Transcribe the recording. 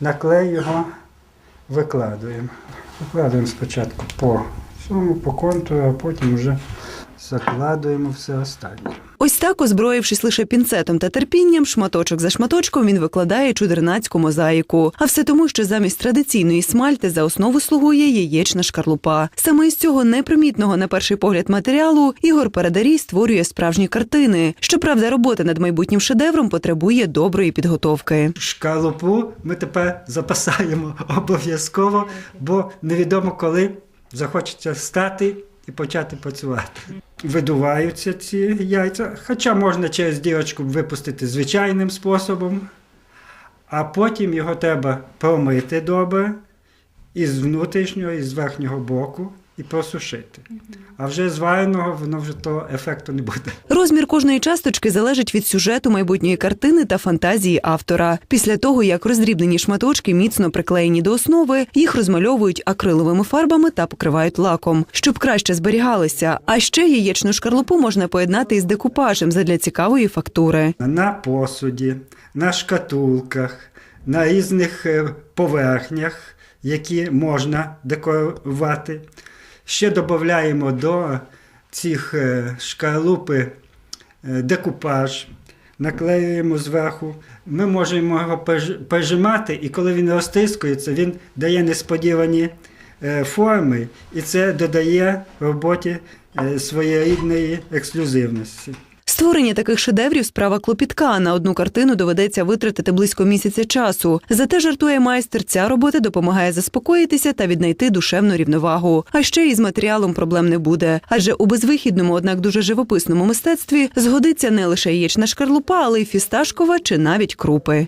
на клей його викладуємо. Викладуємо спочатку по цьому, по контуру, а потім вже закладуємо все останнє. Ось так, озброївшись лише пінцетом та терпінням, шматочок за шматочком він викладає чудернацьку мозаїку. А все тому, що замість традиційної смальти за основу слугує яєчна шкарлупа. Саме із цього непримітного на перший погляд матеріалу Ігор Передарій створює справжні картини. Щоправда, робота над майбутнім шедевром потребує доброї підготовки. Шкалупу ми тепер запасаємо обов'язково, бо невідомо коли захочеться встати і почати працювати. Видуваються ці яйця, хоча можна через дірочку випустити звичайним способом, а потім його треба промити добре із внутрішнього, і з верхнього боку і просушити. А вже з вареного воно вже того ефекту не буде. Розмір кожної часточки залежить від сюжету майбутньої картини та фантазії автора. Після того, як роздрібнені шматочки міцно приклеєні до основи, їх розмальовують акриловими фарбами та покривають лаком, щоб краще зберігалися. А ще яєчну шкарлупу можна поєднати із декупажем задля цікавої фактури. на посуді, на шкатулках, на різних е, поверхнях, які можна декорувати. Ще додаємо до цих шкалупи шкарлупи е, декупаж, наклеюємо зверху. Ми можемо його прижимати, і коли він розтискується, він дає несподівані е, форми, і це додає роботі е, своєрідної ексклюзивності. Створення таких шедеврів справа клопітка. На одну картину доведеться витратити близько місяця часу. Зате жартує майстер. Ця робота допомагає заспокоїтися та віднайти душевну рівновагу. А ще із матеріалом проблем не буде. Адже у безвихідному, однак дуже живописному мистецтві згодиться не лише яєчна шкарлупа, але й фісташкова чи навіть крупи.